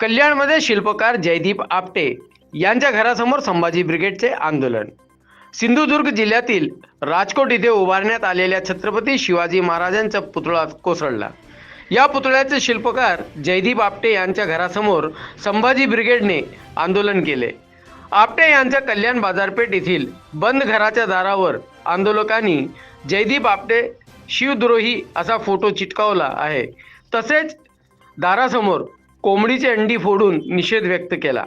कल्याणमध्ये शिल्पकार जयदीप आपटे यांच्या घरासमोर संभाजी ब्रिगेडचे आंदोलन. सिंधुदुर्ग जिल्ह्यातील राजकोट इथे उभारण्यात आलेल्या छत्रपती शिवाजी महाराजांचा पुतळा कोसळला. या पुतळ्याचे शिल्पकार जयदीप आपटे यांच्या घरासमोर संभाजी ब्रिगेडने आंदोलन केले. आपटे यांच्या कल्याण बाजारपेठ येथील बंद घराच्या दारावर आंदोलकांनी जयदीप आपटे शिवद्रोही असा फोटो चिटकावला आहे. तसेच दारासमोर कोंबडीची अंडी फोडून निषेध व्यक्त केला.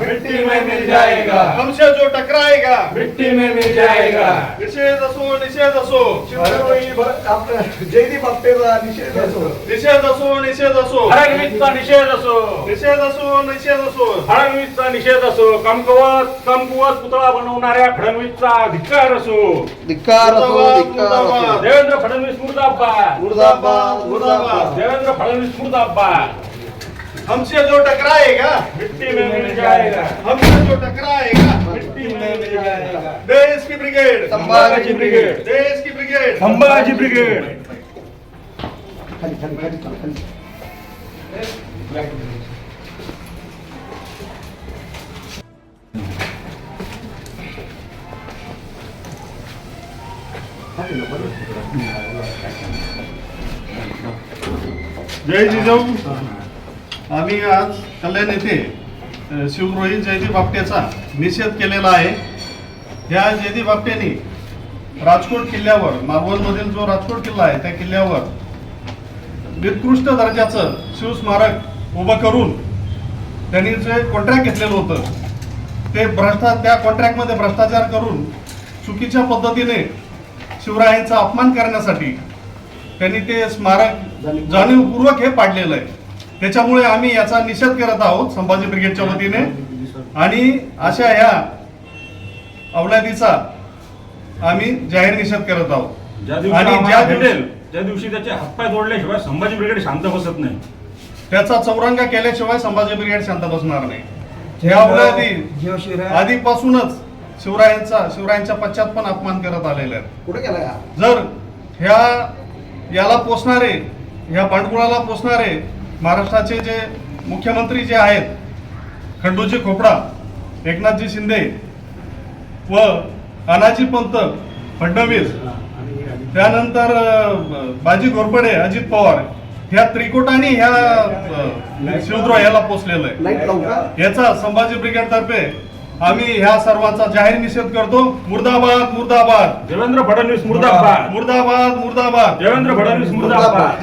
मिट्टी में मिल जाएगा। हमसे जो टकराएगा मिट्टी में मिल जाएगा। निषेध असो निषेध असो। जयदीप आपटेचा निषेध असो। निषेध असो निषेध असो। फडणवीसचा निषेध असो। निषेध असो निषेध असो। फडणवीसचा निषेध असो। कमकुवत कमकुवत पुतळा बनवणाऱ्या फडणवीसचा धिक्कार असो। धिक्कार असो धिक्कार. देवेंद्र फडणवीस मुर्दाबाद मुर्दाबाद. मुर्दाबाद. देवेंद्र फडणवीस मुर्दाबाद। हमसे जो टकराएगा मिट्टी में मिल जाएगा। हमसे जो टकराएगा मिट्टी में मिल जाएगा। देश की ब्रिगेड संभाजी ब्रिगेड देश की ब्रिगेड संभाजी ब्रिगेड खाली खाली खाली खाली जय जिजाऊ। आम्ही आज कल्याण येथे शिवद्रोही जयदीप आपटेचा निषेध केलेला आहे. या जयदीप आपटेने राजकोट किल्ल्यावर मालवणमधील जो राजकोट किल्ला आहे त्या किल्ल्यावर निकृष्ट दर्जाचं शिवस्मारक उभं करून त्यांनी जे कॉन्ट्रॅक्ट घेतलेलं होतं ते भ्रष्टा त्या कॉन्ट्रॅक्टमध्ये भ्रष्टाचार करून चुकीच्या पद्धतीने शिवरायांचा अपमान करण्यासाठी त्यांनी ते स्मारक जाणीवपूर्वक हे पाडलेलं आहे. त्याच्यामुळे आम्ही याचा निषेध करत आहोत संभाजी ब्रिगेडच्या वतीने. आणि अशा ह्या अवलादीचा आम्ही जाहीर निषेध करत आहोत. ज्या दिवशी आणि ज्या भेटेल त्या दिवशी त्याचे हातपाय जोडल्याशिवाय संभाजी ब्रिगेड शांत बसत नाही. त्याचा चौरंगा केल्याशिवाय संभाजी ब्रिगेड शांत बसणार नाही. ह्या अवलादी आधीपासूनच शिवरायांचा शिवरायांच्या पश्चात पण अपमान करत आलेले आहेत. कुठे गेला या? जर ह्या याला पोचणारे ह्या भांडकुळाला पोचणारे महाराष्ट्राचे जे मुख्यमंत्री जे आहेत खंडूजी खोपडा एकनाथजी शिंदे व अनाजी पंत फडणवीस त्यानंतर बाजी घोरपडे अजित पवार ह्या त्रिकोटाने ह्या अं, शिवद्रोह याला पोचलेलं आहे. याचा संभाजी ब्रिगेड तर्फे आम्ही ह्या सर्वांचा जाहीर निषेध करतो. मुर्दाबाद मुर्दाबाद. देवेंद्र फडणवीस मुर्दाबाद. मुर्दाबाद मुर्दाबाद. देवेंद्र फडणवीस मुर्दाबाद.